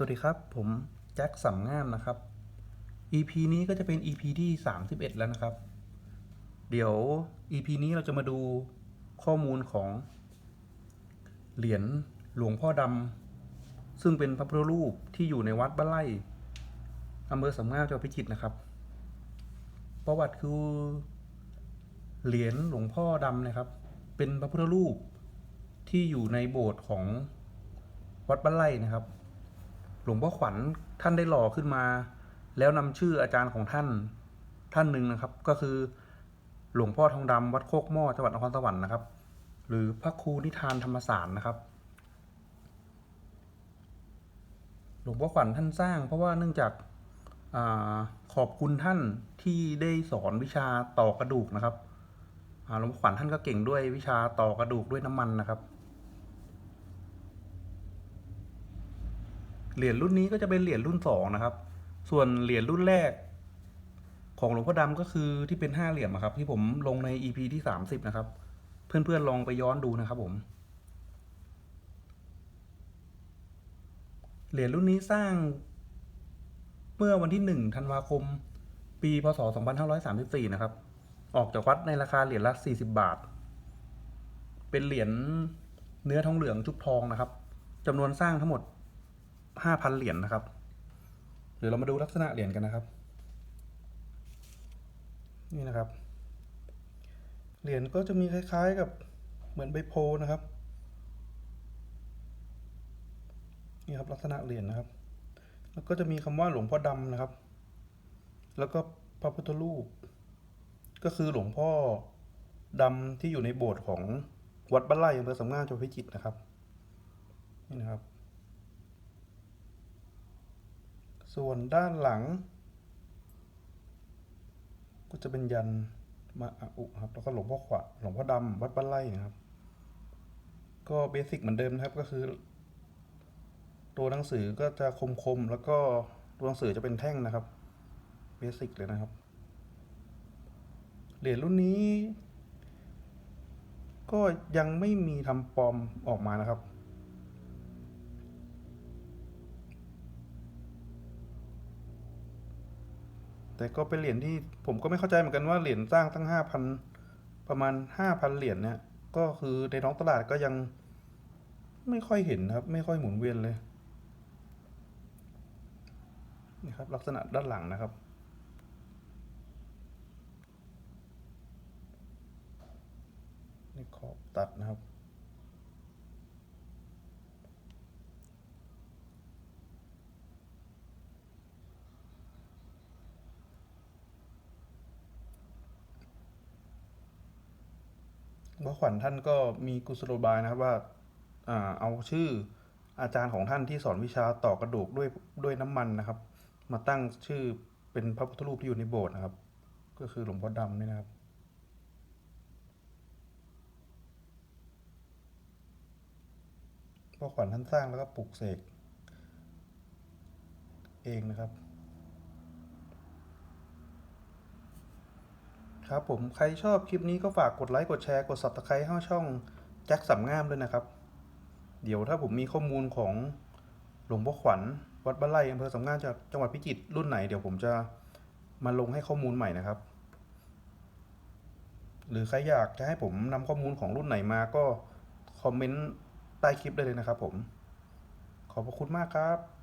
สวัสดีครับ ผมแจ็คสัมงามนะครับ EP นี้ก็จะเป็น EP ที่ 31 แล้วนะครับ เดี๋ยว EP นี้เราจะมาดูข้อมูลของ เหรียญหลวงพ่อดำซึ่งเป็นพระพุทธรูปที่อยู่ในวัดบ้านไร่อำเภอสำงามจังหวัดพิจิตรนะครับ ประวัติคือเหรียญหลวงพ่อดำนะครับ เป็นพระพุทธรูปที่อยู่ในโบสถ์ของวัดบ้านไร่นะครับ ลวงพ่อขวัญท่านได้หล่อขึ้นมา แล้วนำชื่ออาจารย์ของท่านท่านหนึ่งนะครับ ก็คือหลวงพ่อทองดำวัดโคกหม้อจังหวัดนครสวรรค์นะครับ หรือพระครูนิทานธรรมสารนะครับ หลวงพ่อขวัญท่านสร้าง เพราะว่าเนื่องจากอาขอบคุณท่านที่ได้สอนวิชาต่อกระดูกนะครับหลวงพ่อขวัญท่านก็เก่งด้วยวิชาต่อกระดูกด้วยน้ำมันนะครับ เหรียญรุ่นนี้ก็จะเป็นเหรียญรุ่นสองนะครับ ส่วนเหรียญรุ่นแรก ของหลวงพ่อดำก็คือที่เป็นห้าเหลี่ยมอะครับ ที่ผมลงใน EP ที่สามสิบนะครับ เพื่อนๆลองไปย้อนดูนะครับผมเหรียญรุ่นนี้สร้าง เมื่อวันที่หนึ่งธันวาคม ปีพศ2534 นะครับ ออกจากวัดในราคาเหรียญละ 40 บาท เป็นเหรียญเนื้อทองเหลืองชุบทองนะครับจำนวนสร้างทั้งหมด 5,000เหรียญนะครับ เดี๋ยวเรามาดูลักษณะเหรียญกันนะครับ นี่นะครับ เหรียญก็จะมีคล้ายๆกับเหมือนใบโพนะครับ นี่ครับลักษณะเหรียญนะครับ แล้วก็จะมีคำว่าหลวงพ่อดำนะครับ แล้วก็พระพุทธรูป ก็คือหลวงพ่อดำที่อยู่ในโบสถ์ของวัดบ้านไร่อำเภอสำงามจังหวัดพิจิตรนะครับ นี่นะครับ ส่วนด้านหลัง ก็จะเป็นยันมาอะอุครับ แล้วก็หลวงพ่อขวัญหลวงพ่อดำวัดบ้านไร่นะครับ ก็เบสิกเหมือนเดิมนะครับก็คือ ตัวหนังสือก็จะคมๆแล้วก็ตัวหนังสือจะเป็นแท่งนะครับเบสิกเลยนะครับ เหรียญรุ่นนี้ ก็ยังไม่มีทำปลอมออกมานะครับ แต่ก็เป็นเหรียญที่ผมก็ไม่เข้าใจเหมือนกันว่าเหรียญสร้างตั้งห้าพันประมาณห้าพันเหรียญเนี่ย ก็คือในท้องตลาดก็ยังไม่ค่อยเห็นครับ ไม่ค่อยหมุนเวียนเลยนี่ครับ ลักษณะด้านหลังนะครับ นี่ขอบตัดนะครับ พ่อขวัญท่านก็มีกุศโลบายนะครับว่าเอาชื่ออาจารย์ของท่านที่สอนวิชาต่อกระดูกด้วยด้วยน้ำมันนะครับ มาตั้งชื่อเป็นพระพุทธรูปที่อยู่ในโบสถ์นะครับ ก็คือหลวงพ่อดำนี่นะครับพ่อขวัญท่านสร้างแล้วก็ปลูกเสกเองนะครับ ครับผมใครชอบคลิปนี้ก็ฝากกดไลค์กดแชร์กด subscribe ให้ช่องแจ็คสัมงามด้วยนะครับ เดี๋ยวถ้าผมมีข้อมูลของหลวงพ่อขวัญวัดบ้านไร่อำเภอสัมงามจากจังหวัดพิจิตรรุ่นไหนเดี๋ยวผมจะมาลงให้ข้อมูลใหม่นะครับ หรือใครอยากจะให้ผมนำข้อมูลของรุ่นไหนมาก็คอมเมนต์ใต้คลิปได้เลยนะครับผม ขอบพระคุณมากครับ